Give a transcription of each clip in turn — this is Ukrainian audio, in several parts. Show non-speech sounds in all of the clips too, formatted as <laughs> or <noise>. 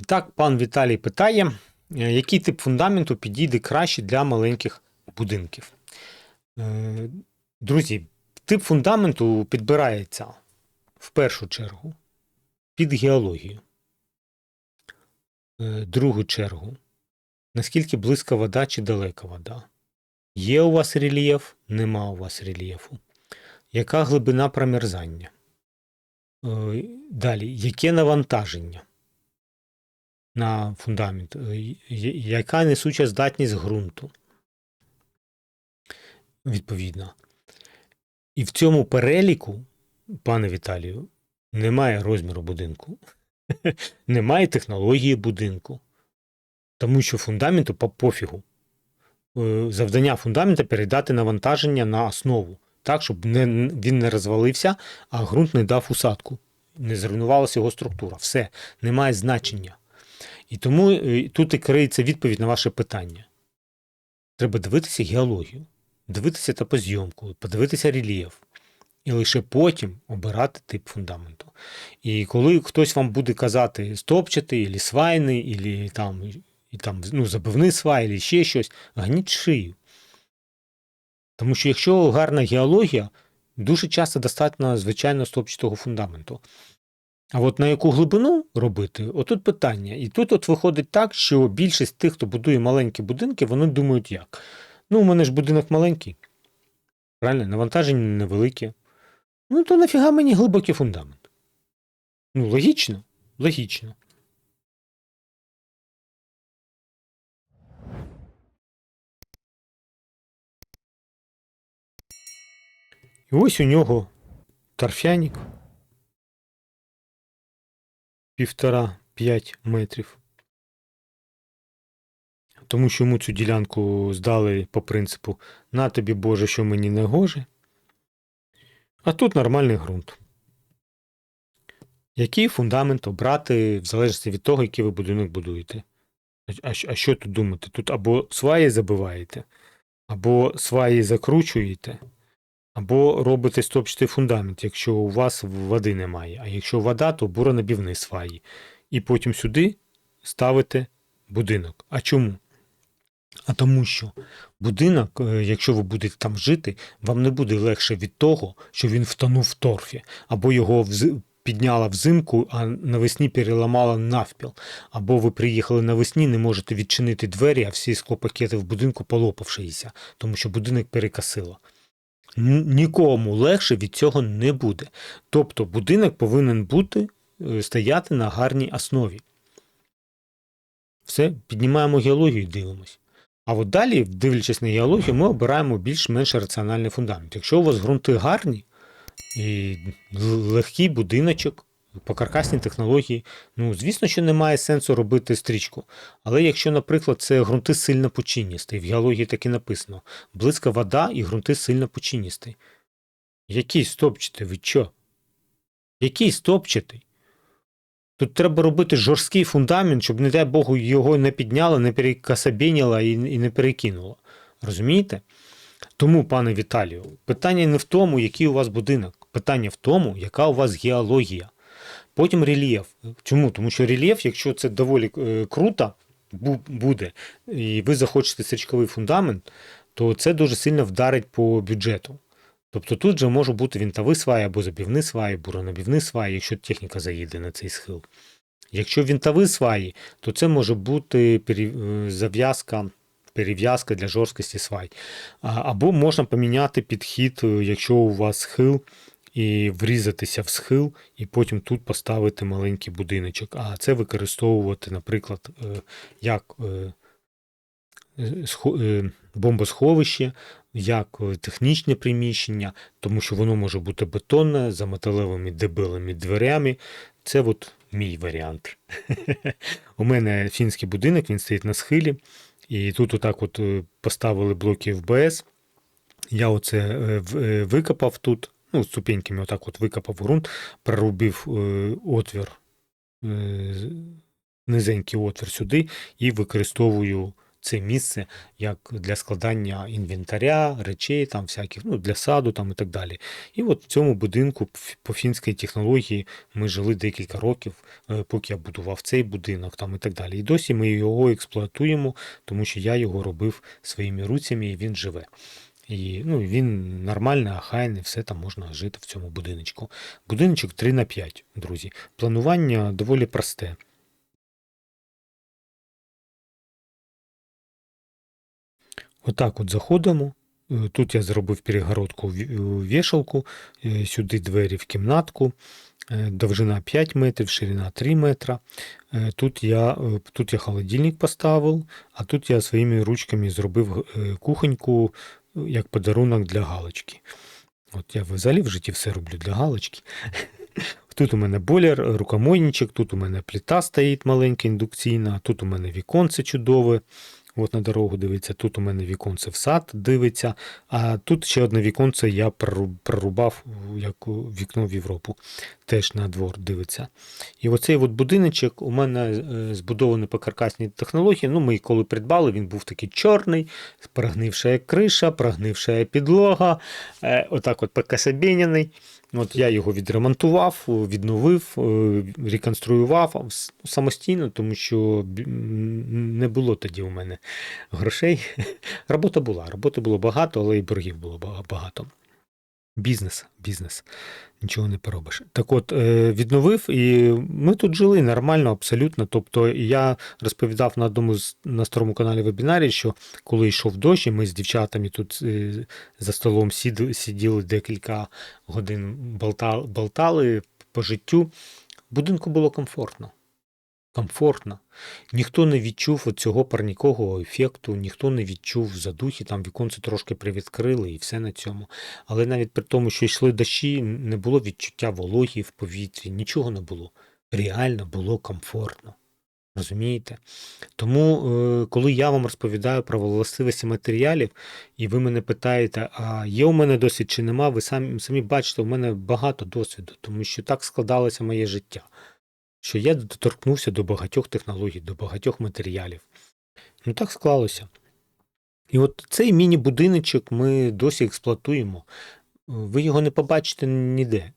І так, пан Віталій питає, е, який тип фундаменту підійде краще для маленьких будинків. Е, Друзі, тип фундаменту підбирається в першу чергу під геологію. Е, Другу чергу, наскільки близька вода чи далека вода. Є у вас рельєф, нема у вас рельєфу. Яка глибина промерзання? Далі, яке навантаження на фундамент? Е, Яка несуча здатність ґрунту? Відповідно. І в цьому переліку, пане Віталію, немає розміру будинку, <laughs> немає технології будинку. Тому що фундаменту по пофігу. Е, Завдання фундамента передати навантаження на основу, так, щоб не, він не розвалився, а ґрунт не дав усадку, не зруйнувалася його структура. Все, немає значення. І тому е, тут і криється відповідь на ваше питання. Треба дивитися геологію, дивитися топозйомку, подивитися рельєф. І лише потім обирати тип фундаменту. І коли хтось вам буде казати стопчатий, або свайний, або там, і там, ну, забивний свай, або ще щось, гніть шию. Тому що якщо гарна геологія, дуже часто достатньо звичайно стопчатого фундаменту. А от на яку глибину робити, отут питання. І тут от виходить так, що більшість тих, хто будує маленькі будинки, вони думають як. Ну, у мене ж будинок маленький. Правильно, навантаження невелике. Ну, то нафіга мені глибокий фундамент? Ну, логічно, логічно. І ось у нього торфяник. Півтора-п'ять метрів. Тому що йому цю ділянку здали по принципу на тобі, Боже, що мені не гоже. А тут нормальний ґрунт. Який фундамент обрати в залежності від того, який ви будинок будуєте? А, а, що тут думати? Тут або сваї забиваєте, або сваї закручуєте, або робите стопчатий фундамент, якщо у вас води немає. А якщо вода, то буронабівні сваї. І потім сюди ставите будинок. А чому? А тому що будинок, е, якщо ви будете там жити, вам не буде легше від того, що він втонув в торфі, або його підняла взимку, а навесні переламала навпіл. Або ви приїхали навесні, не можете відчинити двері, а всі склопакети в будинку полопавшися, тому що будинок перекосило. Нікому легше від цього не буде. Тобто будинок повинен бути е, стояти на гарній основі. Все, піднімаємо геологію і дивимось. А от далі, дивлячись на геологію, ми обираємо більш-менш раціональний фундамент. Якщо у вас ґрунти гарні і легкий будиночок по каркасній технології, ну звісно, що немає сенсу робити стрічку. Але якщо, наприклад, це ґрунти сильно починісті, в геології так і написано: близька вода і ґрунти сильно починісті. Який стопчатий? Ви що? Який стопчатий? Тут треба робити жорсткий фундамент, щоб, не дай Богу, його не підняло, не перекасабіняло і, і не перекинуло. Розумієте? Тому, пане Віталію, питання не в тому, який у вас будинок. Питання в тому, яка у вас геологія. Потім рельєф. Чому? Тому що рельєф, якщо це доволі е, круто буде, і ви захочете стрічковий фундамент, то це дуже сильно вдарить по бюджету. Тобто тут же може бути вінтовий свай або забівний свай, буронабівний свай, якщо техніка заїде на цей схил. Якщо вінтові сваї, то це може бути е, зав'язка, перев'язка для жорсткості свай. Або можна поміняти підхід, е, якщо у вас схил, і врізатися в схил, і потім тут поставити маленький будиночок. А це використовувати, наприклад, е, як е, е, схо- бомбосховище, як технічне приміщення, тому що воно може бути бетонне, за металевими дебелими дверями. Це от мій варіант. <laughs> У мене фінський будинок, він стоїть на схилі, і тут отак от поставили блоки ФБС. Я оце викопав тут, ну, ступеньками отак от викопав ґрунт, прорубив е, отвір, е, низенький отвір сюди і використовую це місце як для складання інвентаря, речей, там всяких, ну, для саду там і так далі. І от в цьому будинку по фінській технології ми жили декілька років, е, поки я будував цей будинок там і так далі. І досі ми його експлуатуємо, тому що я його робив своїми руцями і він живе. І ну, він нормальний, ахайний, все там можна жити в цьому будиночку. Будиночок 3 на 5, друзі. Планування доволі просте. Отак от заходимо. Е, Тут я зробив перегородку ві- вішалку, е, сюди двері в кімнатку, е, довжина 5 метрів, ширина 3 метра. Тут я, тут я холодильник поставив, а тут я своїми ручками зробив кухоньку як подарунок для галочки. От я взагалі в житті все роблю для галочки. <laughs> Тут у мене бойлер, рукомойничок, тут у мене плита стоїть маленька індукційна, тут у мене віконце чудове. От на дорогу дивиться, тут у мене віконце в сад дивиться, а тут ще одне віконце я прорубав як вікно в Європу, теж на двор дивиться. І оцей от будиночок у мене е, збудований по каркасній технології. Ну, ми коли придбали, він був такий чорний, прогнивша криша, прогнивша підлога, е, отак от покособєнений. От я його відремонтував, відновив, е, реконструював самостійно, тому що не було тоді у мене грошей. <laughs> Робота була, роботи було багато, але і боргів було багато. Бізнес, бізнес. Нічого не поробиш. Так от, е, відновив, і ми тут жили нормально, абсолютно. Тобто, я розповідав на одному з на старому каналі вебінарі, що коли йшов дощ, і ми з дівчатами тут е, за столом сіди, сиділи декілька годин, болтали, болтали по життю. Будинку було комфортно. Комфортно. Ніхто не відчув цього парнікового ефекту, ніхто не відчув задухи, там віконце трошки привідкрили і все на цьому. Але навіть при тому, що йшли дощі, не було відчуття вологі в повітрі, нічого не було. Реально було комфортно. Розумієте? Тому, е, коли я вам розповідаю про властивості матеріалів, і ви мене питаєте, а є у мене досвід чи нема, ви самі, самі бачите, у мене багато досвіду, тому що так складалося моє життя, що я доторкнувся до багатьох технологій, до багатьох матеріалів. Ну так склалося. І от цей міні-будиночок ми досі експлуатуємо. Ви його не побачите ніде.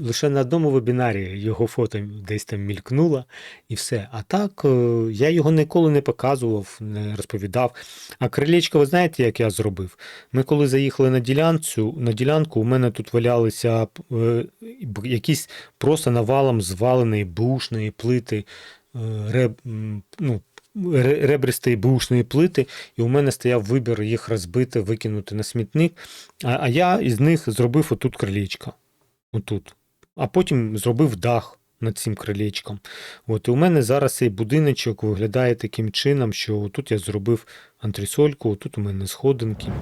Лише на одному вебінарі його фото десь там мількнуло і все. А так е, я його ніколи не показував, не розповідав. А крилечко, ви знаєте, як я зробив? Ми коли заїхали на ділянцю, на ділянку, у мене тут валялися е, якісь просто навалом зваленої бушної плити, е, реб, ну, ребристої бушної плити, і у мене стояв вибір їх розбити, викинути на смітник. А, а я із них зробив отут крилечко. Отут. А потім зробив дах над цим крилечком. От, і у мене зараз цей будиночок виглядає таким чином, що тут я зробив антресольку, тут у мене сходинки.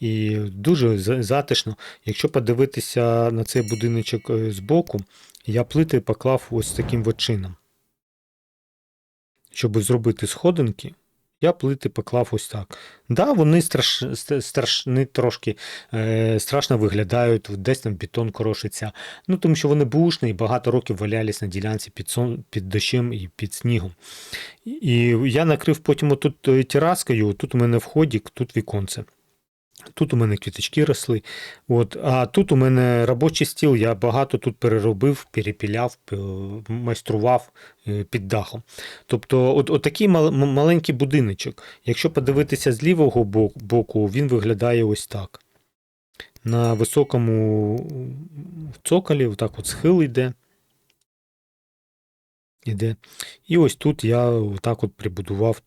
І дуже затишно. Якщо подивитися на цей будиночок е, збоку, я плити поклав ось таким от чином. Щоб зробити сходинки, я плити поклав ось так. Да, вони страш, страш, не трошки е, страшно виглядають, десь там бетон корошиться. Ну, тому що вони бушні і багато років валялись на ділянці під, сон, під дощем і під снігом. І я накрив потім отут е, тераскою, тут у мене входік, тут віконце. Тут у мене квіточки росли. От, а тут у мене робочий стіл, я багато тут переробив, перепіляв, майстрував е, під дахом. Тобто, от, от такий мал- маленький будиночок. Якщо подивитися з лівого боку, він виглядає ось так. На високому цоколі, отак от схил йде. Іде. І ось тут я отак от прибудував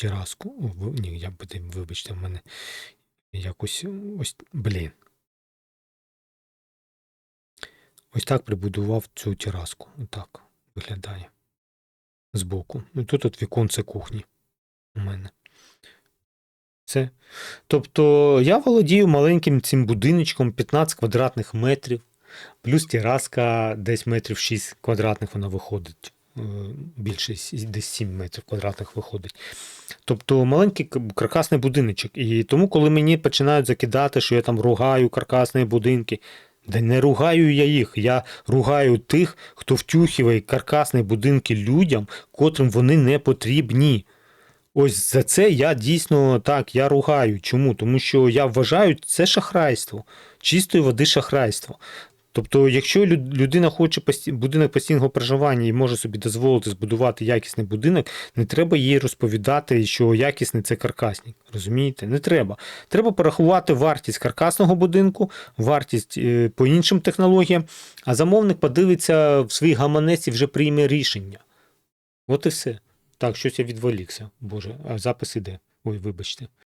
тераску. О, ні, я буде, вибачте, в мене якось ось. Блін. Ось так прибудував цю тераску. Отак виглядає. Збоку. І тут от віконце кухні у мене. Це. Тобто я володію маленьким цим будиночком 15 квадратних метрів, плюс тераска десь метрів 6 квадратних вона виходить. Е, Більше десь 7 метрів квадратних виходить. Тобто маленький каркасний будиночок. І тому, коли мені починають закидати, що я там ругаю каркасні будинки, да не ругаю я їх. Я ругаю тих, хто втюхиває каркасні будинки людям, котрим вони не потрібні. Ось за це я дійсно так, я ругаю. Чому? Тому що я вважаю, це шахрайство, чистої води шахрайство. Тобто, якщо людина хоче будинок постійного проживання і може собі дозволити збудувати якісний будинок, не треба їй розповідати, що якісний це каркасник. Розумієте? Не треба. Треба порахувати вартість каркасного будинку, вартість е, по іншим технологіям, а замовник подивиться в свій гаманець і вже прийме рішення. От і все. Так, щось я відволікся. Боже, а запис іде. Ой, вибачте.